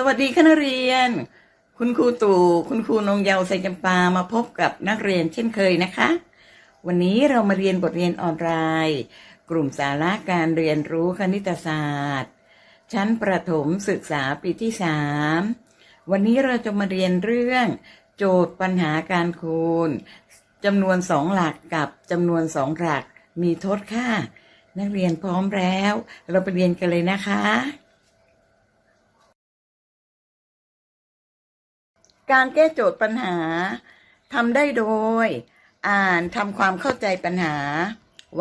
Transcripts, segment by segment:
สวัสดีคณะเรียน คุณครูตู่คุณครูนงเยาวใส่จำปามาพบกับนักเรียนเช่นเคยนะคะ วันนี้เรามาเรียนบทเรียนออนไลน์กลุ่มสาระการเรียนรู้คณิตศาสตร์ ชั้นประถมศึกษาปีที่สามวันนี้เราจะมาเรียนเรื่อง โจทย์ปัญหาการคูณจำนวนสองหลักกับจำนวนสองหลักมีทดค่า นักเรียนพร้อมแล้ว เราไปเรียนกันเลยนะคะ การแก้โจทย์ปัญหาทำได้โดย อ่านทำความเข้าใจปัญหา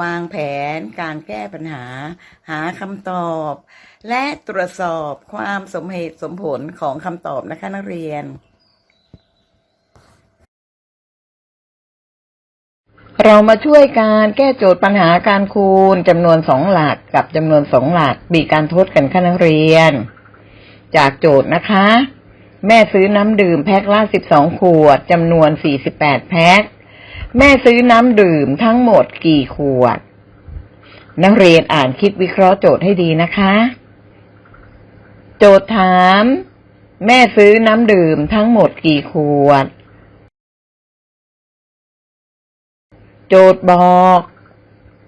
วางแผนการแก้ปัญหา หาคำตอบ และตรวจสอบความสมเหตุสมผลของคำตอบนะคะนักเรียน เรามาช่วยการแก้โจทย์ปัญหาการคูณจำนวนสองหลักกับจำนวนสองหลัก มีการทดกันค่ะนักเรียน จากโจทย์นะคะ แม่ซื้อน้ำดื่มแพ็คละสิบสองขวดจำนวนสี่สิบแปดแพ็ค แม่ซื้อน้ำดื่มทั้งหมดกี่ขวด นักเรียนอ่านคิดวิเคราะห์โจทย์ให้ดีนะคะ โจทย์ถาม แม่ซื้อน้ำดื่มทั้งหมดกี่ขวด โจทย์บอก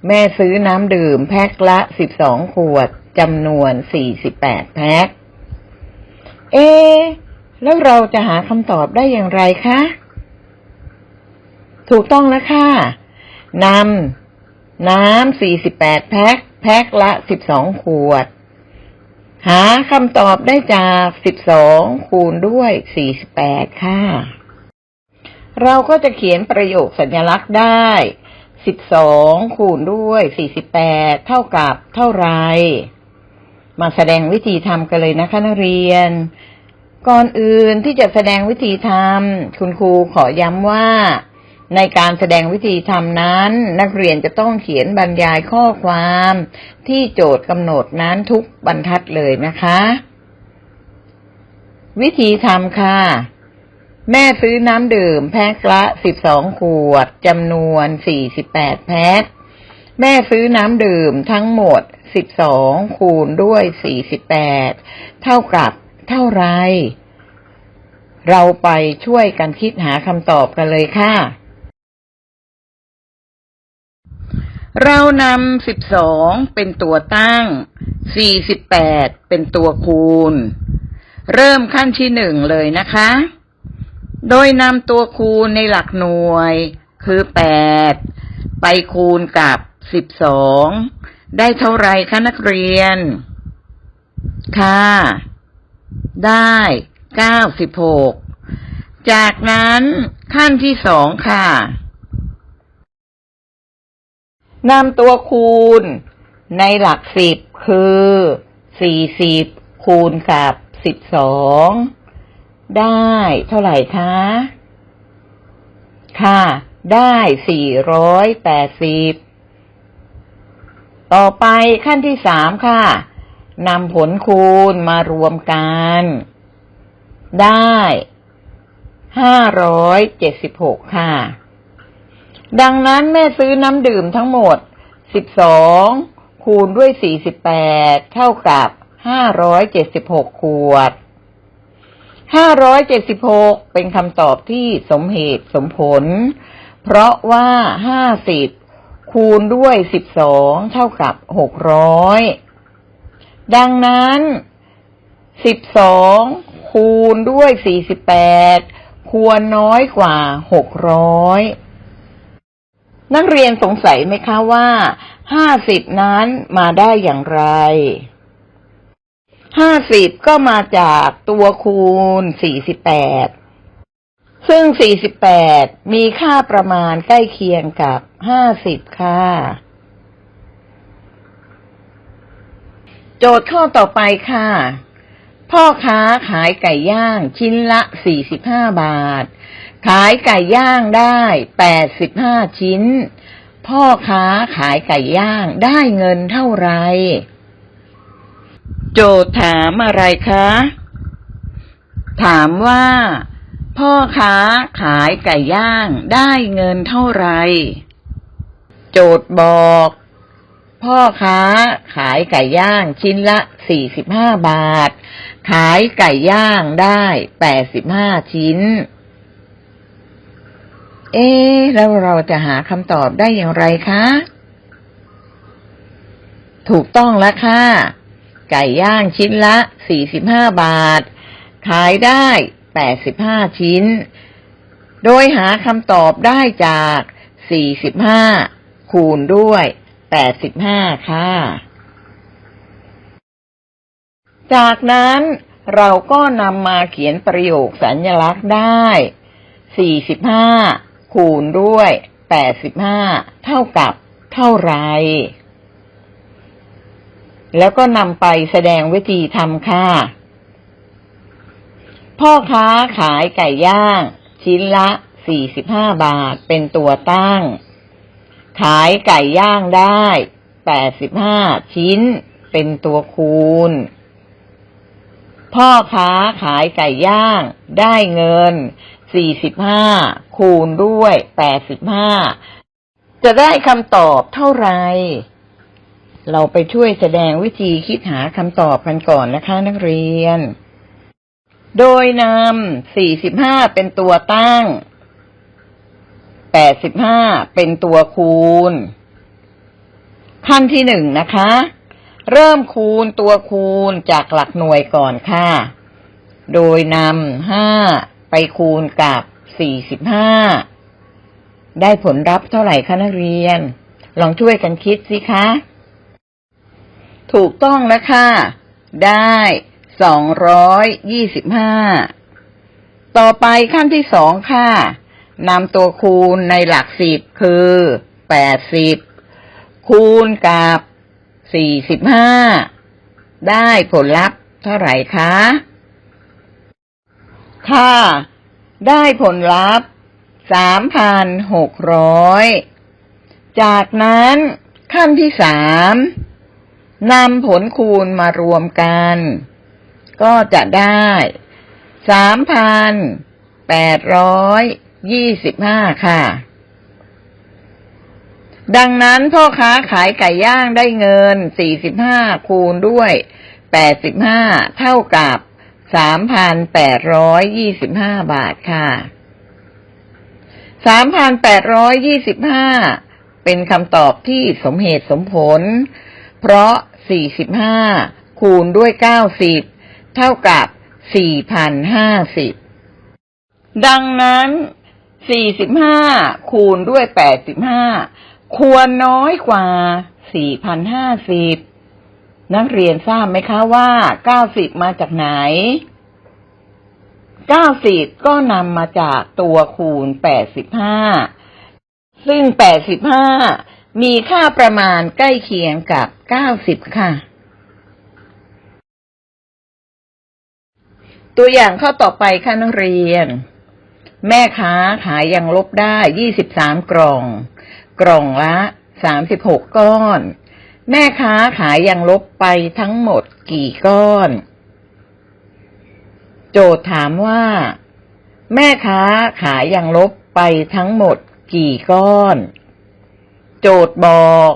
แม่ซื้อน้ำดื่มแพ็คละสิบสองขวดจำนวนสี่สิบแปดแพ็ค เอ๊ะ แล้วเราจะหาคำตอบได้อย่างไรคะ ถูกต้องแล้วค่ะนำน้ำสี่สิบแพ็ค แพ็คละสิบสองขวด หาคำตอบได้จากสิบสองคูณด้วยสี่สิบแปดค่ะ เราก็จะเขียนประโยคสัญลักษณ์ได้สิบสองคูณด้วยสี่สิบแปดเท่ากับเท่าไร มาแสดงวิธีทำกันเลยนะคะนักเรียน ก่อนอื่นที่จะแสดงวิธีทำคุณครูขอย้ำว่า ในการแสดงวิธีทำนั้น นักเรียนจะต้องเขียนบรรยายข้อความ ที่โจทย์กำหนดนั้นทุกบรรทัดเลยนะคะ วิธีทำค่ะ แม่ซื้อน้ำดื่มแพ็คละสิบสองขวดจำนวนสี่สิบแปดแพ็คแม่ซื้อน้ำดื่มทั้งหมดสิบสองคูณด้วยสี่สิบแปดเท่ากับ เท่าไร เราไปช่วยกันคิดหาคำตอบกันเลยค่ะ เรานำสิบสองเป็นตัวตั้ง สี่สิบแปดเป็นตัวคูณ เริ่มขั้นที่หนึ่งเลยนะคะ โดยนำตัวคูณในหลักหน่วย คือแปดไปคูณกับสิบสองได้เท่าไรคะนักเรียน ค่ะ ได้เก้าสิบหกจากนั้นขั้นที่สองค่ะนำตัวคูณในหลักสิบคือสี่สิบคูณกับสิบสองได้เท่าไหร่คะ ค่ะ ได้สี่ร้อยแปดสิบต่อไปขั้นที่สามค่ะ นำผลคูณมารวมกัน ได้ห้าร้อยเจ็ดสิบหกค่ะ ดังนั้นแม่ซื้อน้ำดื่มทั้งหมดสิบสองคูณด้วยสี่สิบแปดเท่ากับห้าร้อยเจ็ดสิบหกขวดห้าร้อยเจ็ดสิบหกเป็นคำตอบที่สมเหตุสมผล เพราะว่าห้าสิบคูณด้วยสิบสองเท่ากับหกร้อย ดังนั้นสิบสองคูณด้วยสี่สิบแปดควรน้อยกว่าหกร้อยนักเรียนสงสัยไหมคะว่าห้าสิบนั้นมาได้อย่างไรห้าสิบก็มาจากตัวคูณสี่สิบแปดซึ่งสี่สิบแปดมีค่าประมาณใกล้เคียงกับห้าสิบค่ะ โจทย์ข้อต่อไปค่ะ พ่อค้าขายไก่ย่างชิ้นละสี่สิบาท ขายไก่ย่างได้แปดสิบห้าชิ้น พ่อค้าขายไก่ย่างได้เงินเท่าไหร่โจทย์ถามอะไรคะ ถามว่า พ่อค้าขายไก่ย่างได้เงินเท่าไหร่ โจทย์บอก พ่อค้า ขายไก่ย่างชิ้นละสี่สิบห้าบาท ขายไก่ย่างได้แปดสิบห้าชิ้น เอ๊แล้วเราจะหาคำตอบได้อย่างไรคะ ถูกต้องแล้วค่ะ ไก่ย่างชิ้นละสี่สิบห้าบาท ขายได้แปดสิบห้าชิ้น โดยหาคำตอบได้จากสี่สิบห้าคูณด้วย แปดสิบห้าค่ะ จากนั้นเราก็นำมาเขียนประโยคสัญลักษณ์ได้ 45 คูณด้วย 85 เท่ากับเท่าไร แล้วก็นำไปแสดงวิธีทำค่ะ พ่อค้าขายไก่ย่าง ชิ้นละ 45 บาทเป็นตัวตั้ง ขายไก่ย่างได้85ชิ้น เป็นตัวคูณ พ่อค้าขายไก่ย่างได้เงิน45คูณด้วย85จะได้คำตอบเท่าไหร่เราไปช่วยแสดงวิธีคิดหาคำตอบกันก่อนนะคะนักเรียน โดยนำ45 เป็นตัวตั้ง 85เป็นตัวคูณ ขั้นที่หนึ่งนะคะ เริ่มคูณตัวคูณจากหลักหน่วยก่อนค่ะ โดยนำห้าไปคูณกับสี่สิบห้าได้ผลลัพธ์เท่าไหร่คะนักเรียน ลองช่วยกันคิดสิคะ ถูกต้องแล้วค่ะ ได้สองร้อยยี่สิบห้าต่อไปขั้นที่สองค่ะ นำตัวคูณในหลักสิบคือแปดสิบคูณกับสี่สิบห้าได้ผลลัพธ์เท่าไหร่คะ ค่ะ ได้ผลลัพธ์สามพันหกร้อยจากนั้นขั้นที่สามนำผลคูณมารวมกัน ก็จะได้สามพันแปดร้อย ยี่สิบห้าค่ะ ดังนั้นพ่อค้าขายไก่ย่างได้เงินสี่สิบห้าคูณด้วยแปดสิบห้าเท่ากับสามพันแปดร้อยยี่สิบห้าบาทค่ะสามพันแปดร้อยยี่สิบห้าเป็นคำตอบที่สมเหตุสมผล เพราะสี่สิบห้าคูณด้วยเก้าสิบเท่ากับสี่พันห้าสิบดังนั้น 45คูณด้วย85ควรน้อยกว่า4,050นักเรียนทราบไหมคะว่า90มาจากไหน90ก็นำมาจากตัวคูณ85ซึ่ง85มีค่าประมาณใกล้เคียงกับ90ค่ะ ตัวอย่างข้อต่อไปค่ะนักเรียน แม่ค้าขายยังลบได้ยี่สิบสามกล่อง กล่องละสามสิบหกก้อน แม่ค้าขายยังลบไปทั้งหมดกี่ก้อน โจทย์ถามว่า แม่ค้าขายยังลบไปทั้งหมดกี่ก้อน โจทย์บอก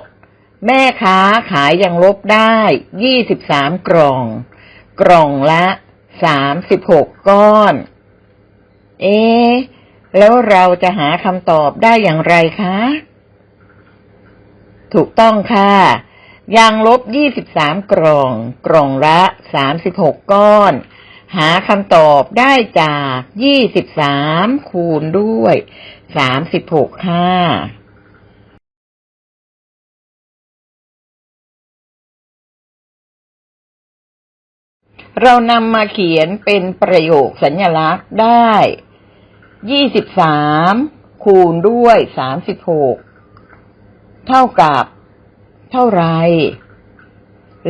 แม่ค้าขายยังลบได้ยี่สิบสามกล่อง กล่องละสามสิบหกก้อน เอ๊ะแล้วเราจะหาคำตอบได้อย่างไรคะ ถูกต้องค่ะ ยางลบ23กล่อง กล่องละ36ก้อน หาคำตอบได้จาก23คูณด้วย36ค่ะเรานำมาเขียนเป็นประโยคสัญลักษณ์ได้ ยี่สิบสามคูณด้วยสามสิบหกเท่ากับ เท่าไร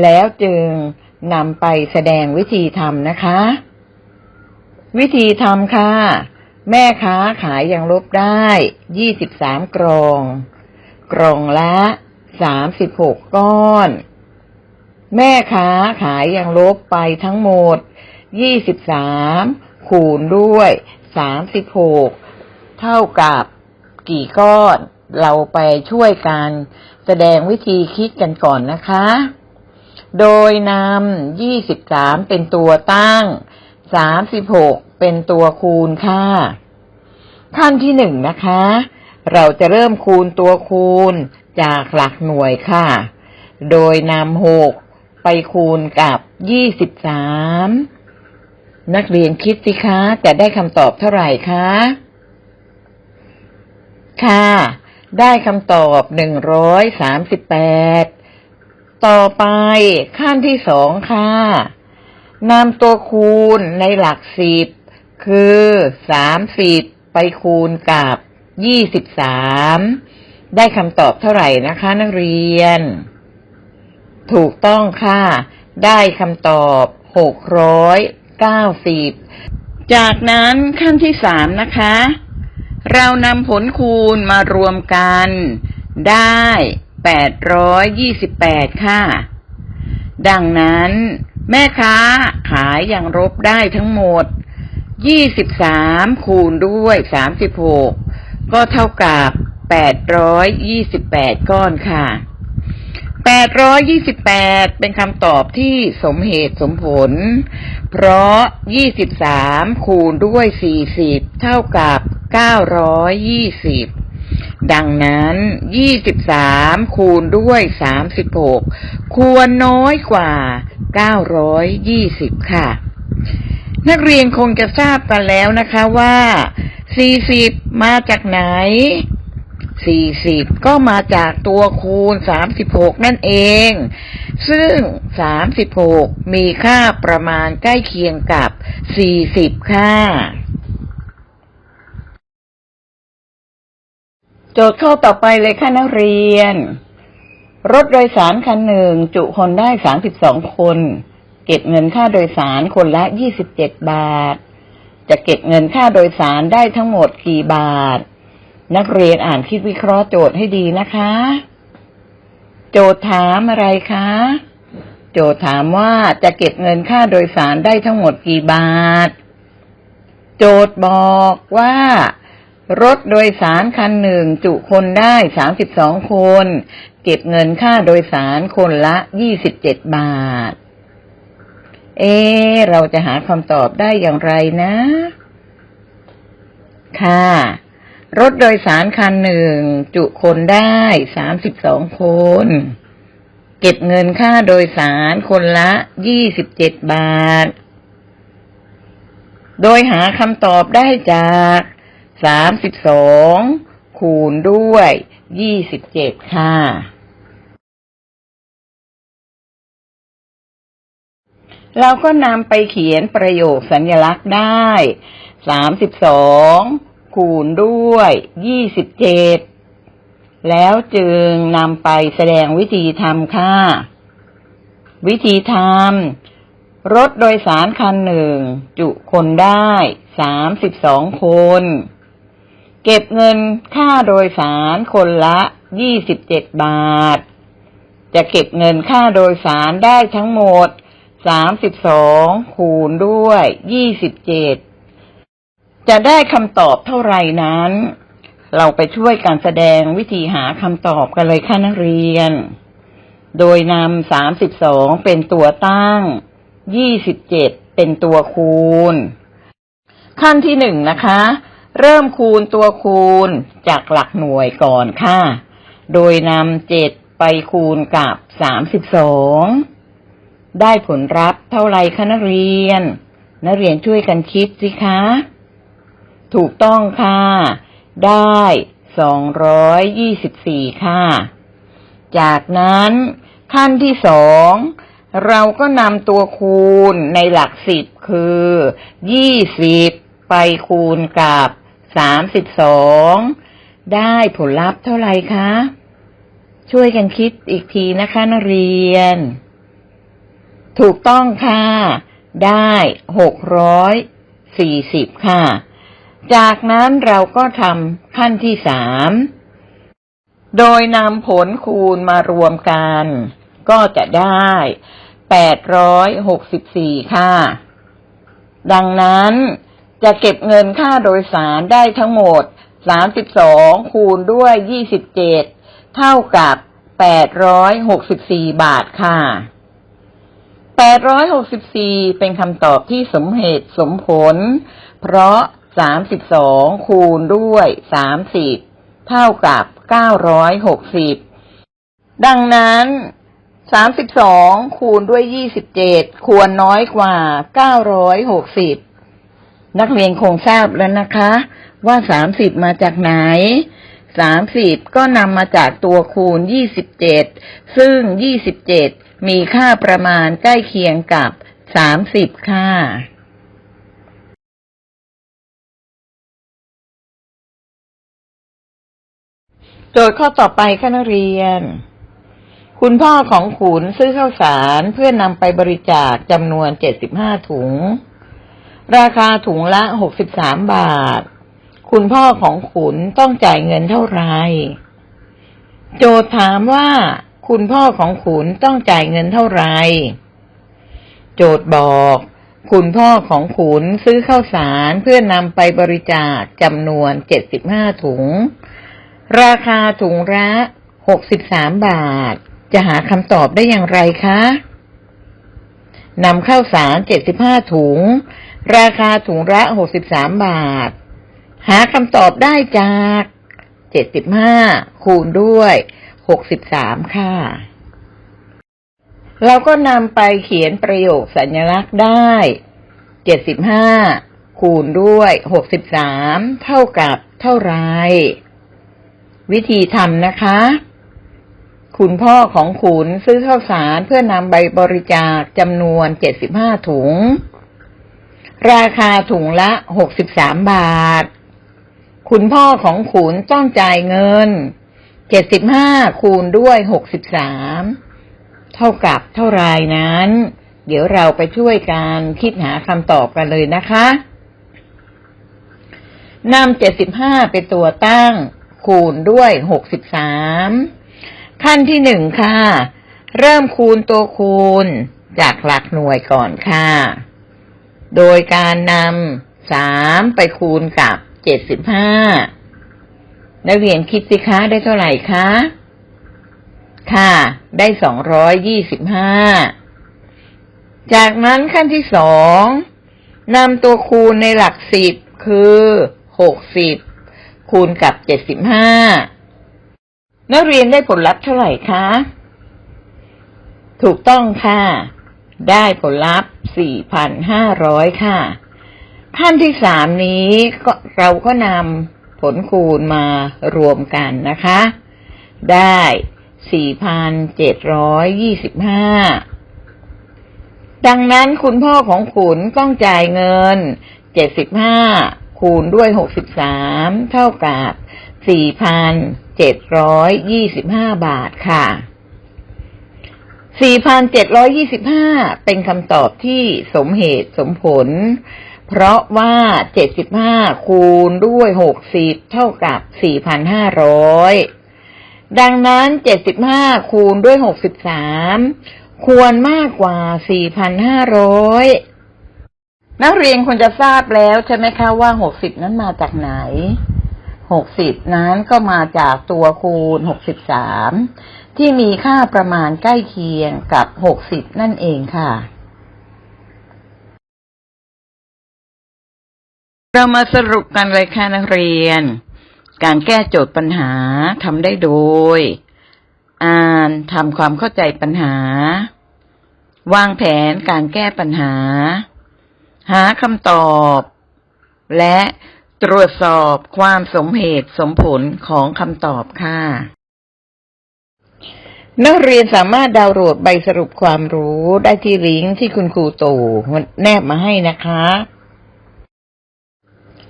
แล้วจึงนำไปแสดงวิธีทำนะคะ วิธีทำค่ะ แม่ค้าขายยังลบได้ยี่สิบสามกล่องกล่องละสามสิบหกก้อน แม่ค้าขายยังลบไปทั้งหมดยี่สิบสามคูณด้วย สามสิบหกเท่ากับกี่ก้อน เราไปช่วยกันแสดงวิธีคิดกันก่อนนะคะ โดยนำ23เป็นตัวตั้ง36เป็นตัวคูณค่ะ ขั้นที่หนึ่งนะคะ เราจะเริ่มคูณตัวคูณจากหลักหน่วยค่ะ โดยนำ6ไปคูณกับ23 นักเรียนคิดสิคะ จะได้คำตอบเท่าไหร่คะ ค่ะ ได้คำตอบ138ต่อไปขั้นที่สองค่ะนำตัวคูณในหลักสิบคือสามสิบไปคูณกับยี่สิบสามได้คำตอบเท่าไหร่นะคะ นักเรียน ถูกต้องค่ะ ได้คำตอบหกร้อย เก้าสิบจากนั้นขั้นที่สามนะคะ เรานำผลคูณมารวมกัน ได้แปดร้อยยี่สิบแปดค่ะ ดังนั้น แม่ค้าขายอย่างลบได้ทั้งหมด23คูณด้วย36ก็เท่ากับ828ก้อนค่ะ 828เป็นคำตอบที่สมเหตุสมผล เพราะ23คูณด้วย40เท่ากับ920ดังนั้น23คูณด้วย36ควรน้อยกว่า920ค่ะ นักเรียนคงจะทราบกันแล้วนะคะว่า40มาจากไหน 40ก็มาจากตัวคูณ36นั่นเอง ซึ่ง36มีค่าประมาณใกล้เคียงกับ40ค่ะโจทย์ข้อต่อไปเลยค่ะนักเรียน รถโดยสารคันหนึ่งจุคนได้32คน เก็บเงินค่าโดยสารคนละ27บาท จะเก็บเงินค่าโดยสารได้ทั้งหมดกี่บาท นักเรียนอ่านคิดวิเคราะห์โจทย์ให้ดีนะคะ โจทย์ถามอะไรคะ โจทย์ถามว่าจะเก็บเงินค่าโดยสารได้ทั้งหมดกี่บาท โจทย์บอกว่า รถโดยสารคันหนึ่งจุคนได้32คน เก็บเงินค่าโดยสารคนละ27บาท เอ เราจะหาคำตอบได้อย่างไรนะ ค่ะ รถโดยสารคันหนึ่ง จุคนได้สามสิบสองคน เก็บเงินค่าโดยสารคนละยี่สิบเจ็ดบาท โดยหาคำตอบได้จากสามสิบสองคูณด้วยยี่สิบเจ็ดค่ะ เราก็นำไปเขียนประโยคสัญลักษณ์ได้สามสิบสอง คูณด้วยยี่สิบเจ็ดแล้วจึงนำไปแสดงวิธีทำค่ะ วิธีทำรถโดยสารคันหนึ่ง จุคนได้สามสิบสองคน เก็บเงินค่าโดยสารคนละยี่สิบเจ็ดบาท จะเก็บเงินค่าโดยสารได้ทั้งหมดสามสิบสองคูณด้วยยี่สิบเจ็ด จะได้คำตอบเท่าไหร่นั้น เราไปช่วยการแสดงวิธีหาคำตอบกันเลยค่ะนักเรียน โดยนำสามสิบสองเป็นตัวตั้ง ยี่สิบเจ็ดเป็นตัวคูณ ขั้นที่หนึ่งนะคะ เริ่มคูณตัวคูณจากหลักหน่วยก่อนค่ะ โดยนำเจ็ดไปคูณกับสามสิบสองได้ผลลัพธ์เท่าไรคะนักเรียน นักเรียนช่วยกันคิดสิคะ ถูกต้องค่ะ ได้สองร้อยยี่สิบสี่ค่ะ จากนั้นขั้นที่สองเราก็นำตัวคูณในหลักสิบคือยี่สิบไปคูณกับสามสิบสองได้ผลลัพธ์เท่าไหร่คะ ช่วยกันคิดอีกทีนะคะนักเรียน ถูกต้องค่ะ ได้หกร้อยสี่สิบค่ะ จากนั้นเราก็ทำขั้นที่สาม โดยนำผลคูณมารวมกัน ก็จะได้แปดร้อยหกสิบสี่ค่ะ ดังนั้นจะเก็บเงินค่าโดยสารได้ทั้งหมดสามสิบสองคูณด้วยยี่สิบเจ็ดเท่ากับแปดร้อยหกสิบสี่บาทค่ะ864เป็นคำตอบที่สมเหตุสมผล เพราะ สามสิบสองคูณด้วยสามสิบเท่ากับเก้าร้อยหกสิบดังนั้นสามสิบสองคูณด้วยยี่สิบเจ็ดควรน้อยกว่าเก้าร้อยหกสิบนักเรียนคงทราบแล้วนะคะ ว่าสามสิบมาจากไหนสามสิบก็นำมาจากตัวคูณยี่สิบเจ็ดซึ่งยี่สิบเจ็ดมีค่าประมาณใกล้เคียงกับสามสิบค่ะ โจทย์ข้อต่อไปค่ะนักเรียน คุณพ่อของขุนซื้อข้าวสารเพื่อนำไปบริจาคจำนวน75ถุง ราคาถุงละ63บสามบาท คุณพ่อของขุนต้องจ่ายเงินเท่าไหร่โจทย์ถามว่า คุณพ่อของขุนต้องจ่ายเงินเท่าไหร่โจทย์บอก คุณพ่อของขุนซื้อข้าวสารเพื่อนำไปบริจาคจำนวน75ถุง ราคาถุงละ63บสามบาท จะหาคำตอบได้อย่างไรคะนำข้าวสาร75ถุง ราคาถุงละ63บสามบาท หาคำตอบได้จาก75คูณด้วย63ค่ะ เราก็นำไปเขียนประโยคสัญลักษณ์ได้75คูณด้วย63เท่ากับเท่าไร วิธีทำนะคะ คุณพ่อของขุนซื้อข้าวสารเพื่อนำใบบริจาคจำนวน75ถุง ราคาถุงละ63บาท คุณพ่อของขุนต้องจ่ายเงิน75คูณด้วย63เท่ากับเท่าไรนั้น เดี๋ยวเราไปช่วยกันคิดหาคำตอบกันเลยนะคะนำ75เป็นตัวตั้ง คูณด้วย63ขั้นที่หนึ่งค่ะ เริ่มคูณตัวคูณจากหลักหน่วยก่อนค่ะ โดยการนำสามไปคูณกับเจ็ดสิบห้านักเรียนคิดสิคะได้เท่าไหร่คะ ค่ะ ได้สองร้อยยี่สิบห้า จากนั้นขั้นที่สองนำตัวคูณในหลักสิบคือหกสิบ คูณกับเจ็ดสิบห้านักเรียนได้ผลลัพธ์เท่าไหร่คะ ถูกต้องค่ะ ได้ผลลัพธ์4,500ค่ะ ขั้นที่สามนี้ก็เราก็นำผลคูณมารวมกันนะคะ ได้4,725ดังนั้นคุณพ่อของขุนต้องจ่ายเงิน75 คูณด้วย 63 เท่ากับ 4,725 บาทค่ะ 4,725 เป็นคำตอบที่สมเหตุสมผล เพราะว่า 75 คูณด้วย 60 เท่ากับ 4,500 ดังนั้น 75 คูณด้วย 63 ควรมากกว่า 4,500 นักเรียนควรจะทราบแล้วใช่ไหมคะว่า60นั้นมาจากไหน60นั้นก็มาจากตัวคูณ63ที่มีค่าประมาณใกล้เคียงกับ60นั่นเองค่ะ เรามาสรุปกันเลยค่ะนักเรียน การแก้โจทย์ปัญหาทำได้โดย อ่านทำความเข้าใจปัญหา วางแผนการแก้ปัญหา หาคำตอบ และตรวจสอบความสมเหตุสมผลของคำตอบค่ะ นักเรียนสามารถดาวน์โหลดใบสรุปความรู้ได้ที่ลิงก์ที่คุณครูตู่แนบมาให้นะคะ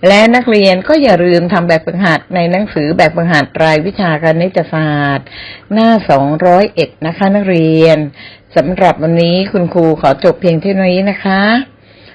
และนักเรียนก็อย่าลืมทำแบบฝึกหัดในหนังสือแบบฝึกหัดรายวิชาคณิตศาสตร์ หน้า 201 นะคะ นักเรียนสำหรับวันนี้คุณครูขอจบเพียงเท่านี้นะคะ